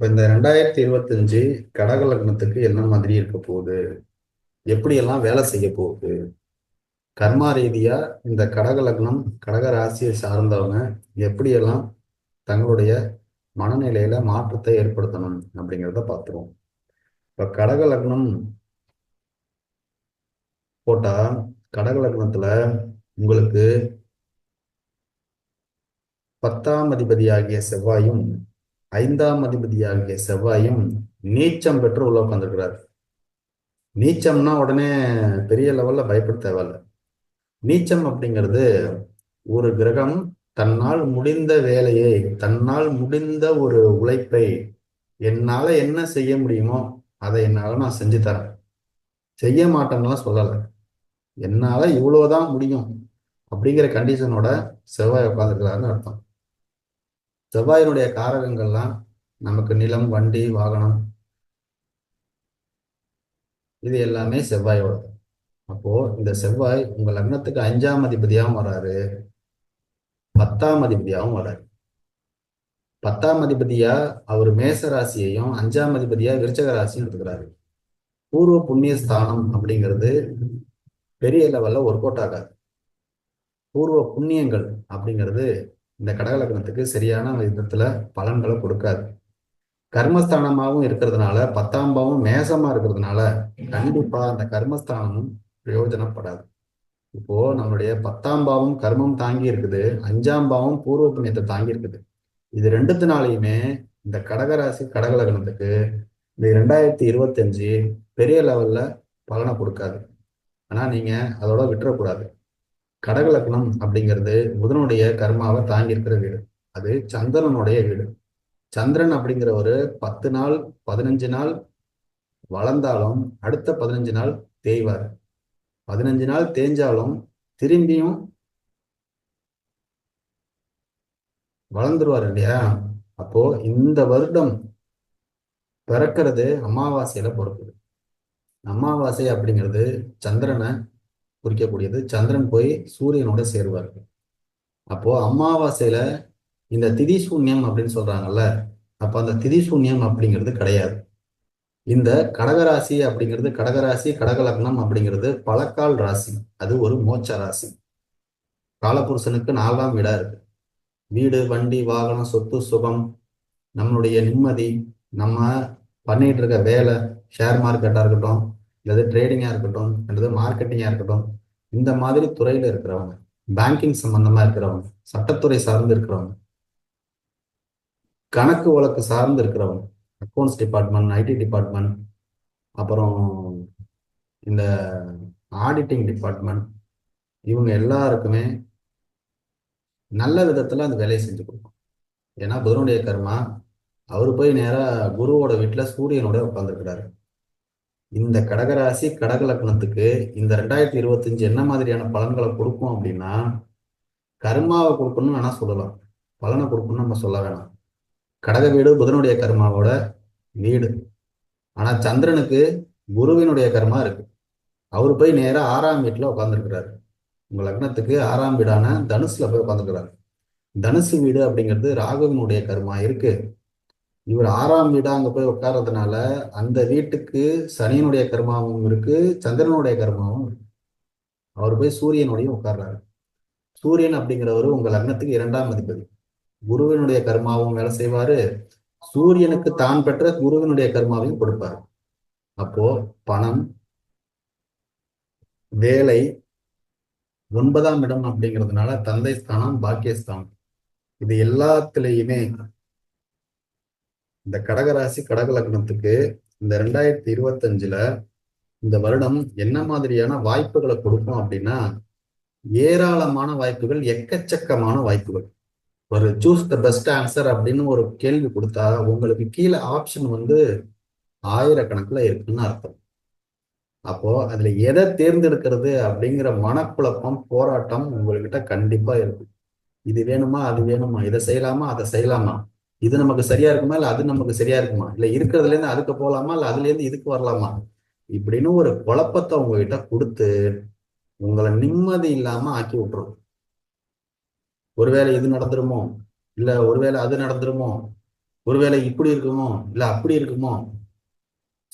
இப்போ இந்த ரெண்டாயிரத்தி இருபத்தஞ்சு கடக லக்னத்துக்கு என்ன மாதிரி இருக்க போகுது? எப்படியெல்லாம் வேலை செய்ய போகுது? கர்மா ரீதியாக இந்த கடக லக்னம் கடக ராசியை சார்ந்தவங்க எப்படியெல்லாம் தங்களுடைய மனநிலையில மாற்றத்தை ஏற்படுத்தணும் அப்படிங்கிறத பார்த்துருவோம். இப்போ கடக லக்னம் போட்டால் கடக லக்னத்தில் உங்களுக்கு பத்தாம் அதிபதியாகிய செவ்வாயும் ஐந்தாம் அதிபதியாகிய செவ்வாயும் நீச்சம் பெற்று உள்ள உட்காந்துருக்கிறார் நீச்சம்னா உடனே பெரிய லெவல்ல பயப்பட தேவையில்ல. நீச்சம் அப்படிங்கிறது ஒரு கிரகம் தன்னால் முடிந்த வேலையை தன்னால் முடிந்த ஒரு உழைப்பை என்னால என்ன செய்ய முடியுமோ அதை என்னால் நான் செஞ்சு தரேன். செய்ய மாட்டேன்னுலாம் சொல்லலை. என்னால் இவ்வளோதான் முடியும் அப்படிங்கிற கண்டிஷனோட செவ்வாய் உட்காந்துருக்கிறாருன்னு அர்த்தம். செவ்வாயினுடைய காரகங்கள்லாம் நமக்கு நிலம் வண்டி வாகனம் இது எல்லாமே செவ்வாயோடது. அப்போ இந்த செவ்வாய் உங்க லக்னத்துக்கு அஞ்சாம் அதிபதியாகவும் வராரு. பத்தாம் அதிபதியாகவும் வராரு. பத்தாம் அதிபதியா அவர் மேச ராசியையும் அஞ்சாம் அதிபதியா விருச்சக ராசியும் எடுத்துக்கிறாரு. பூர்வ புண்ணிய ஸ்தானம் அப்படிங்கிறது பெரிய லெவல்ல ஒர்க் அவுட் ஆகாது. பூர்வ புண்ணியங்கள் அப்படிங்கிறது இந்த கடகலக்கணத்துக்கு சரியான விதத்துல பலன்களை கொடுக்காது. கர்மஸ்தானமாகவும் இருக்கிறதுனால பத்தாம் பாவம் மேசமா இருக்கிறதுனால கண்டிப்பா அந்த கர்மஸ்தானமும் பிரயோஜனப்படாது. இப்போ நம்மளுடைய பத்தாம் பாவம் கர்மம் தாங்கி இருக்குது அஞ்சாம் பாவம் பூர்வ புண்ணியத்தை தாங்கி இருக்குது. இது ரெண்டுத்தினாலையுமே இந்த கடகராசி கடகலகணத்துக்கு இந்த ரெண்டாயிரத்தி இருபத்தஞ்சு பெரிய லெவல்ல பலனை கொடுக்காது. ஆனா நீங்க அதோட விட்டுறக்கூடாது. கடகலக்னம் அப்படிங்கிறது புதனுடைய கர்மாவை தாங்கி இருக்கிற வீடு. அது சந்திரனுடைய வீடு. சந்திரன் அப்படிங்கிற ஒரு பத்து நாள் பதினஞ்சு நாள் வளர்ந்தாலும் அடுத்த பதினஞ்சு நாள் தேய்வார். பதினஞ்சு நாள் தேய்ஞ்சாலும் திரும்பியும் வளர்ந்துருவார் இல்லையா? அப்போ இந்த வருடம் பிறக்கிறது அமாவாசையில பிறக்குது. அமாவாசை அப்படிங்கிறது சந்திரனை குறிக்கக்கூடியது. சந்திரன் போய் சூரியனோட சேருவார். அப்போ அமாவாசையில இந்த திதி சூன்யம் அப்படின்னு சொல்றாங்கல்ல அப்ப அந்த திதி சூன்யம் அப்படிங்கிறது கிடையாது. இந்த கடகராசி அப்படிங்கிறது கடகராசி கடகலக்னம் அப்படிங்கிறது பழக்கால் ராசி. அது ஒரு மோட்ச ராசி. காலபுருஷனுக்கு நாலாம் வீடா இருக்கு. வீடு வண்டி வாகனம் சொத்து சுகம் நம்மளுடைய நிம்மதி நம்ம பண்ணிட்டு இருக்க வேலை ஷேர் மார்க்கெட்டா இருக்கட்டும் அல்லது ட்ரேடிங்காக இருக்கட்டும் அல்லது மார்க்கெட்டிங்காக இருக்கட்டும் இந்த மாதிரி துறையில் இருக்கிறவங்க பேங்கிங் சம்பந்தமா இருக்கிறவங்க சட்டத்துறை சார்ந்து இருக்கிறவங்க கணக்கு வழக்கு சார்ந்து இருக்கிறவங்க அக்கௌண்ட்ஸ் டிபார்ட்மெண்ட் ஐடி டிபார்ட்மெண்ட் அப்புறம் இந்த ஆடிட்டிங் டிபார்ட்மெண்ட் இவங்க எல்லாருக்குமே நல்ல விதத்தில் அந்த வேலையை செஞ்சு கொடுக்கும். ஏன்னா புதனுடைய கர்மா அவர் போய் நேராக குருவோட வீட்டில் சூரியனோட உட்காந்துருக்கிறாரு இந்த கடகராசி கடக லக்னத்துக்கு இந்த ரெண்டாயிரத்தி இருபத்தஞ்சு என்ன மாதிரியான பலன்களை கொடுக்கும் அப்படின்னா கர்மாவை கொடுக்கணும்னு வேணா சொல்லலாம். பலனை கொடுக்கணும்னு நம்ம சொல்ல வேணாம். கடக வீடு புதனுடைய கர்மாவோட வீடு. ஆனா சந்திரனுக்கு குருவினுடைய கர்மா இருக்கு. அவர் போய் நேராக ஆறாம் வீட்டில் உட்காந்துருக்கிறாரு உங்க லக்னத்துக்கு ஆறாம் வீடான தனுசுல போய் உட்காந்துருக்கிறாரு தனுசு வீடு அப்படிங்கிறது ராகுவினுடைய கர்மா இருக்கு. இவர் ஆறாம் வீடா அங்க போய் உட்கார்றதுனால அந்த வீட்டுக்கு சனியனுடைய கர்மாவும் இருக்கு சந்திரனுடைய கர்மாவும் இருக்கு. அவர் போய் சூரியனுடையும் உட்கார்றாரு. சூரியன் அப்படிங்கிறவர் உங்க லக்னத்துக்கு இரண்டாம் அதிபதி. குருவினுடைய கர்மாவும் வேலை செய்வாரு. சூரியனுக்கு தான் பெற்ற குருவினுடைய கர்மாவையும் கொடுப்பாரு. அப்போ பணம் வேலை ஒன்பதாம் இடம் அப்படிங்கிறதுனால தந்தை ஸ்தானம் பாக்கியஸ்தானம் இது எல்லாத்துலேயுமே இந்த கடகராசி கடக லக்னத்துக்கு இந்த ரெண்டாயிரத்தி இருபத்தஞ்சுல இந்த வருடம் என்ன மாதிரியான வாய்ப்புகளை கொடுக்கும் அப்படின்னா ஏராளமான வாய்ப்புகள் எக்கச்சக்கமான வாய்ப்புகள். ஒரு சூஸ் த பெஸ்ட் ஆன்சர் அப்படின்னு ஒரு கேள்வி கொடுத்தா உங்களுக்கு கீழே ஆப்ஷன் வந்து ஆயிரக்கணக்கில் இருக்குன்னு அர்த்தம். அப்போ அதுல எதை தேர்ந்தெடுக்கிறது அப்படிங்கிற மனக்குழப்பம் போராட்டம் உங்ககிட்ட கண்டிப்பா இருக்கும். இது வேணுமா அது வேணுமா இதை செய்யலாமா அதை செய்யலாமா? இது நமக்கு சரியா இருக்குமா? இல்ல அது நமக்கு சரியா இருக்குமா? இல்ல இருக்கிறதுல இருந்து அதுக்கு போகலாமா இல்ல அதுல இருந்து இதுக்கு வரலாமா? இப்படின்னு ஒரு குழப்பத்தை உங்ககிட்ட கொடுத்து உங்களை நிம்மதி இல்லாம ஆக்கி விட்டுரும். ஒருவேளை இது நடந்துருமோ? இல்ல ஒருவேளை அது நடந்துருமோ? ஒருவேளை இப்படி இருக்குமோ? இல்ல அப்படி இருக்குமோ?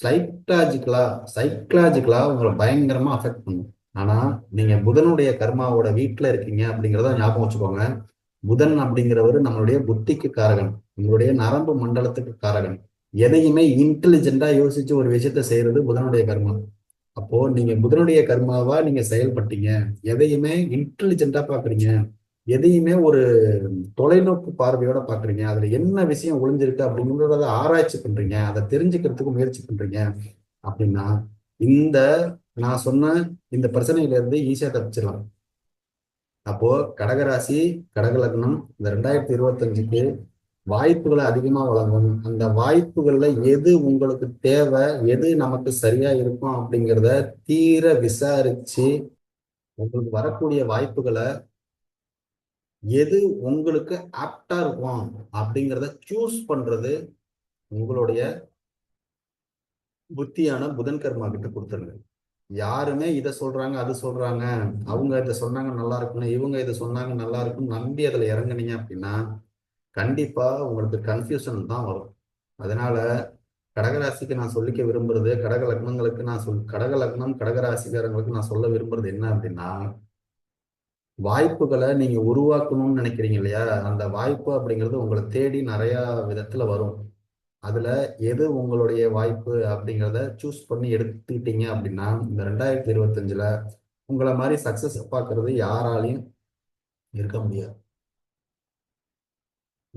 சைக்கலாஜிக்கலா சைக்கலாஜிக்கலா உங்களை பயங்கரமா அஃபெக்ட் பண்ணும். ஆனா நீங்க புதனுடைய கர்மாவோட வீட்டுல இருக்கீங்க அப்படிங்கிறத ஞாபகம் வச்சுக்கோங்க. புதன் அப்படிங்கிறவர் நம்மளுடைய புத்திக்கு காரகன். உங்களுடைய நரம்பு மண்டலத்துக்கு காரகன். எதையுமே இன்டெலிஜென்டா யோசிச்சு ஒரு விஷயத்த செய்யறது புதனுடைய கர்மா. அப்போ நீங்க புதனுடைய கர்மாவா நீங்க செயல்பட்டீங்க. எதையுமே இன்டெலிஜென்டா பாக்குறீங்க. எதையுமே ஒரு தொலைநோக்கு பார்வையோட பாக்குறீங்க. அதுல என்ன விஷயம் ஒளிஞ்சிருக்கு அப்படிங்கிறத ஆராய்ச்சி பண்றீங்க. அதை தெரிஞ்சுக்கிறதுக்கு முயற்சி பண்றீங்க. அப்படின்னா இந்த நான் சொன்ன இந்த பிரச்சனையில இருந்து ஈஸியா தப்பிச்சிடலாம். அப்போ கடகராசி கடகலக்னம் இந்த ரெண்டாயிரத்தி இருபத்தஞ்சுக்கு வாய்ப்புகளை அதிகமா வழங்கும். அந்த வாய்ப்புகள்ல எது உங்களுக்கு தேவை எது நமக்கு சரியா இருக்கும் அப்படிங்கிறத தீர விசாரிச்சு உங்களுக்கு வரக்கூடிய வாய்ப்புகளை எது உங்களுக்கு ஆப்டா இருக்கும் அப்படிங்கிறத சூஸ் பண்றது உங்களுடைய புத்தியான புதன் கர்மா கிட்ட கொடுத்துருங்க. யாருமே இதை சொல்றாங்க அது சொல்றாங்க அவங்க இதை சொன்னாங்க நல்லா இருக்குன்னு இவங்க இதை சொன்னாங்க நல்லா இருக்குன்னு நம்பி அதுல இறங்குனீங்க அப்படின்னா கண்டிப்பாக உங்களுக்கு கன்ஃபியூஷன் தான் வரும். அதனால கடகராசிக்கு நான் சொல்லிக்க விரும்புறது கடக லக்னங்களுக்கு நான் சொல் கடக லக்னம் கடகராசிக்காரங்களுக்கு நான் சொல்ல விரும்புறது என்ன அப்படின்னா வாய்ப்புகளை நீங்க உருவாக்கணும்னு நினைக்கிறீங்க இல்லையா? அந்த வாய்ப்பு அப்படிங்கிறது உங்களை தேடி நிறைய விதத்துல வரும். அதுல எது உங்களுடைய வாய்ப்பு அப்படிங்கிறத சூஸ் பண்ணி எடுத்துக்கிட்டீங்க அப்படின்னா இந்த ரெண்டாயிரத்தி இருபத்தஞ்சுல உங்களை மாதிரி சக்சஸ் பார்க்கறது யாராலையும் இருக்க முடியாது.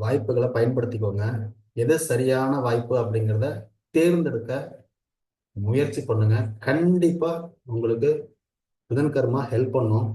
வாய்ப்புகளை பயன்படுத்திக்கோங்க. எது சரியான வாய்ப்பு அப்படிங்கிறத தேர்ந்தெடுக்க முயற்சி பண்ணுங்க. கண்டிப்பா உங்களுக்கு புதன் கர்மா ஹெல்ப் பண்ணும்.